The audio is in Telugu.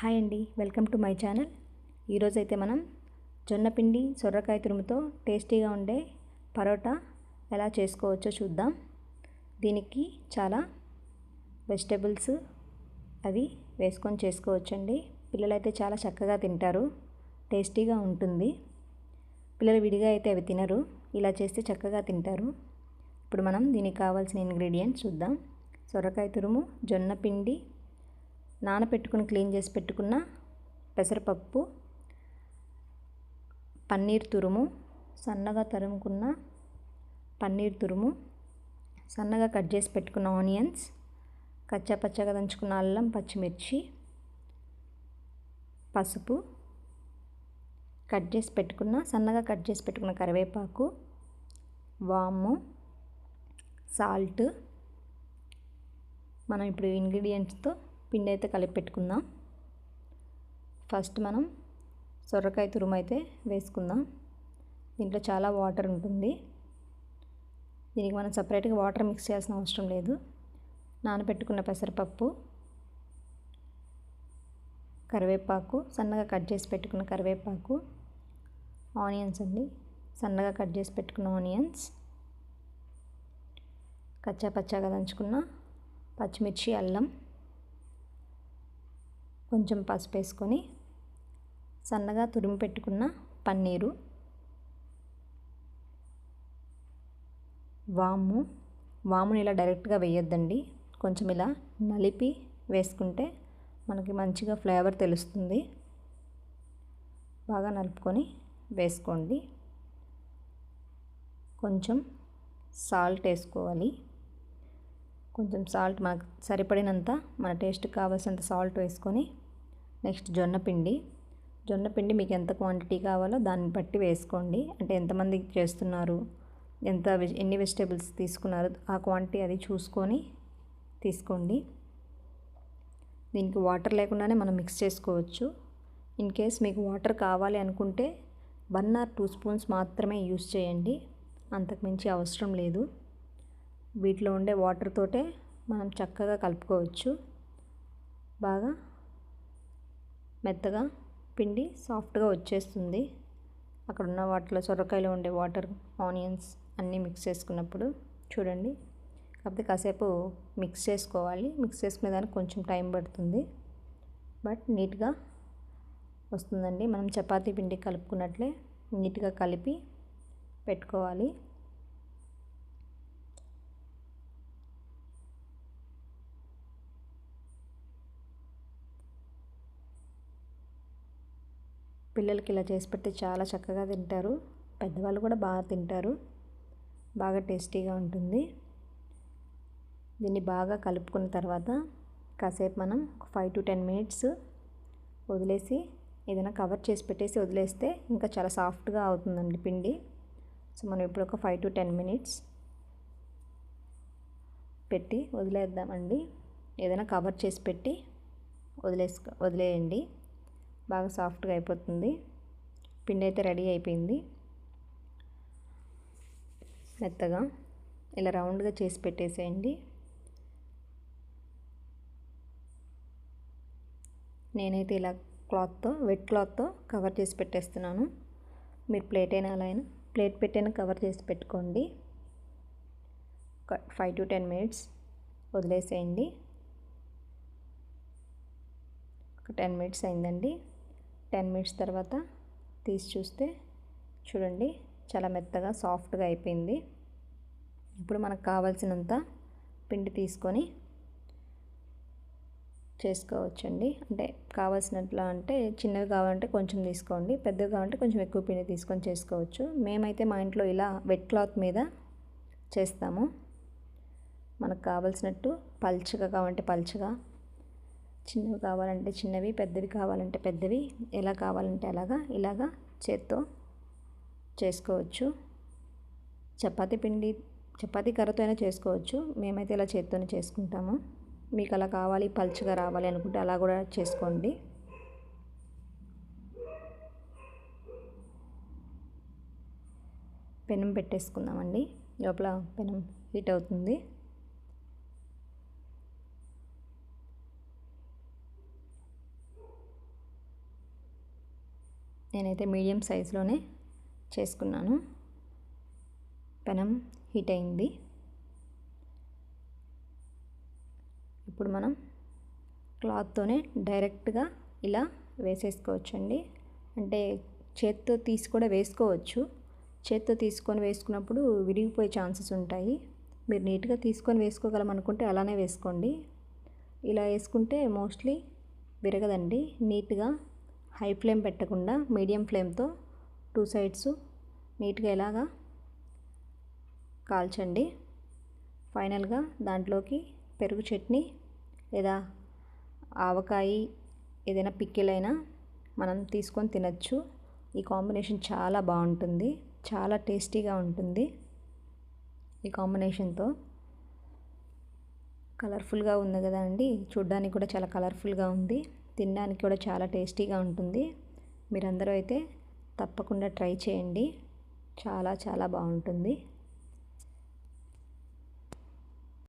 హాయ్ అండి వెల్కమ్ టు మై ఛానల్. ఈరోజైతే మనం జొన్నపిండి సొర్రకాయ తురుముతో టేస్టీగా ఉండే పరోటా ఎలా చేసుకోవచ్చో చూద్దాం. దీనికి చాలా వెజిటబుల్స్ అవి వేసుకొని చేసుకోవచ్చండి. పిల్లలైతే చాలా చక్కగా తింటారు టేస్టీగా ఉంటుంది. పిల్లలు విడిగా అయితే అవి తినరు ఇలా చేస్తే చక్కగా తింటారు. ఇప్పుడు మనం దీనికి కావాల్సిన ఇంగ్రీడియంట్స్ చూద్దాం. సొరకాయ తురుము జొన్న పిండి నానపెట్టుకుని క్లీన్ చేసి పెట్టుకున్న పెసరపప్పు పన్నీర్ తురుము సన్నగా తరుముకున్న పన్నీర్ తురుము సన్నగా కట్ చేసి పెట్టుకున్న ఆనియన్స్ కచ్చా పచ్చగా దంచుకున్న అల్లం పచ్చిమిర్చి పసుపు కట్ చేసి పెట్టుకున్న సన్నగా కట్ చేసి పెట్టుకున్న కరివేపాకు వాము సాల్ట్. మనం ఇప్పుడు ఇంగ్రీడియంట్స్తో పిండి అయితే కలిపి పెట్టుకుందాం. ఫస్ట్ మనం సొరకాయ తురుము అయితే వేసుకుందాం. దీంట్లో చాలా వాటర్ ఉంటుంది. దీనికి మనం సపరేట్గా వాటర్ మిక్స్ చేయాల్సిన అవసరం లేదు. నానబెట్టుకున్న పెసరపప్పు కరివేపాకు సన్నగా కట్ చేసి పెట్టుకున్న కరివేపాకు ఆనియన్స్ అండి. సన్నగా కట్ చేసి పెట్టుకున్న ఆనియన్స్ కచ్చా పచ్చాగా దంచుకున్న పచ్చిమిర్చి అల్లం కొంచెం పసుపు వేసుకొని సన్నగా తురిమి పెట్టుకున్న పన్నీరు వాము. వాముని ఇలా డైరెక్ట్గా వేయొద్దండి. కొంచెం ఇలా నలిపి వేసుకుంటే మనకి మంచిగా ఫ్లేవర్ తెలుస్తుంది. బాగా నలుపుకొని వేసుకోండి. కొంచెం సాల్ట్ వేసుకోవాలి. కొంచెం సాల్ట్ మనకు సరిపడినంత మన టేస్ట్కి కావాల్సినంత సాల్ట్ వేసుకొని నెక్స్ట్ జొన్న పిండి. జొన్న పిండి మీకు ఎంత క్వాంటిటీ కావాలో దాన్ని బట్టి వేసుకోండి. అంటే ఎంతమంది చేస్తున్నారు ఎంత ఎన్ని వెజిటేబుల్స్ తీసుకున్నారు ఆ క్వాంటిటీ అది చూసుకొని తీసుకోండి. దీనికి వాటర్ లేకుండానే మనం మిక్స్ చేసుకోవచ్చు. ఇన్ కేస్ మీకు వాటర్ కావాలి అనుకుంటే వన్ ఆర్ టూ స్పూన్స్ మాత్రమే యూస్ చేయండి. అంతకుమించి అవసరం లేదు. వీటిలో ఉండే వాటర్ తోటే మనం చక్కగా కలుపుకోవచ్చు. బాగా మెత్తగా పిండి సాఫ్ట్గా వచ్చేస్తుంది. అక్కడ ఉన్న వాటిలో సొరకాయలో ఉండే వాటర్ ఆనియన్స్ అన్నీ మిక్స్ చేసుకున్నప్పుడు చూడండి. కాకపోతే కాసేపు మిక్స్ చేసుకోవాలి. మిక్స్ చేసుకునే దానికి కొంచెం టైం పడుతుంది. బట్ నీట్గా వస్తుందండి. మనం చపాతీ పిండి కలుపుకున్నట్లే నీట్గా కలిపి పెట్టుకోవాలి. పిల్లలకి ఇలా చేసి పెడితే చాలా చక్కగా తింటారు. పెద్దవాళ్ళు కూడా బాగా తింటారు. బాగా టేస్టీగా ఉంటుంది. దీన్ని బాగా కలుపుకున్న తర్వాత కాసేపు మనం ఒక ఫైవ్ టు టెన్ మినిట్స్ వదిలేసి ఏదైనా కవర్ చేసి పెట్టేసి వదిలేస్తే ఇంకా చాలా సాఫ్ట్గా అవుతుందండి పిండి. సో మనం ఇప్పుడు ఒక ఫైవ్ టు టెన్ మినిట్స్ పెట్టి వదిలేద్దామండి. ఏదైనా కవర్ చేసి పెట్టి వదిలేసుకో వదిలేయండి. బాగా సాఫ్ట్గా అయిపోతుంది. పిండి అయితే రెడీ అయిపోయింది. మెత్తగా ఇలా రౌండ్గా చేసి పెట్టేసేయండి. నేనైతే ఇలా క్లాత్తో వెట్ క్లాత్తో కవర్ చేసి పెట్టేస్తున్నాను. మీరు ప్లేట్ అయినా అలా అయినా ప్లేట్ పెట్టైనా కవర్ చేసి పెట్టుకోండి. ఒక ఫైవ్ టు టెన్ మినిట్స్ వదిలేసేయండి. ఒక టెన్ మినిట్స్ అయిందండి. టెన్ మినిట్స్ తర్వాత తీసి చూస్తే చూడండి చాలా మెత్తగా సాఫ్ట్గా అయిపోయింది. ఇప్పుడు మనకు కావాల్సినంత పిండి తీసుకొని చేసుకోవచ్చండి. అంటే కావాల్సినట్లా అంటే చిన్నవి కావాలంటే కొంచెం తీసుకోండి పెద్దవి కావాలంటే కొంచెం ఎక్కువ పిండి తీసుకొని చేసుకోవచ్చు. మేమైతే మా ఇంట్లో ఇలా వెట్ క్లాత్ మీద చేస్తాము. మనకు కావాల్సినట్టు పల్చగా కావాలంటే పల్చగా చిన్నవి కావాలంటే చిన్నవి పెద్దవి కావాలంటే పెద్దవి ఎలా కావాలంటే అలాగా ఇలాగా చేత్తో చేసుకోవచ్చు. చపాతి పిండి చపాతీ కర్రతో అయినా చేసుకోవచ్చు. మేమైతే ఇలా చేత్తోనే చేసుకుంటాము. మీకు అలా కావాలి పల్చగా రావాలి అనుకుంటే అలా కూడా చేసుకోండి. పెనం పెట్టేసుకుందామండి. లోపల పెనం హీట్ అవుతుంది. నేనైతే మీడియం సైజులోనే చేసుకున్నాను. పెనం హీట్ అయింది. ఇప్పుడు మనం క్లాత్తోనే డైరెక్ట్గా ఇలా వేసేసుకోవచ్చండి. అంటే చేత్తో తీసి కూడా వేసుకోవచ్చు. చేత్తో తీసుకొని వేసుకున్నప్పుడు విరిగిపోయే ఛాన్సెస్ ఉంటాయి. మీరు నీట్గా తీసుకొని వేసుకోగలం అనుకుంటే అలానే వేసుకోండి. ఇలా వేసుకుంటే మోస్ట్లీ విరగదండి. నీట్గా హై ఫ్లేమ్ పెట్టకుండా మీడియం ఫ్లేమ్తో టూ సైడ్స్ నీట్గా ఇలాగా కాల్చండి. ఫైనల్గా దాంట్లోకి పెరుగు చట్నీ లేదా ఆవకాయ ఏదైనా పిక్కిలైనా మనం తీసుకొని తినచ్చు. ఈ కాంబినేషన్ చాలా బాగుంటుంది. చాలా టేస్టీగా ఉంటుంది ఈ కాంబినేషన్తో. కలర్ఫుల్గా ఉంది కదా అండి చూడ్డానికి కూడా చాలా కలర్ఫుల్గా ఉంది. తినడానికి కూడా చాలా టేస్టీగా ఉంటుంది. మీరందరూ అయితే తప్పకుండా ట్రై చేయండి. చాలా చాలా బాగుంటుంది.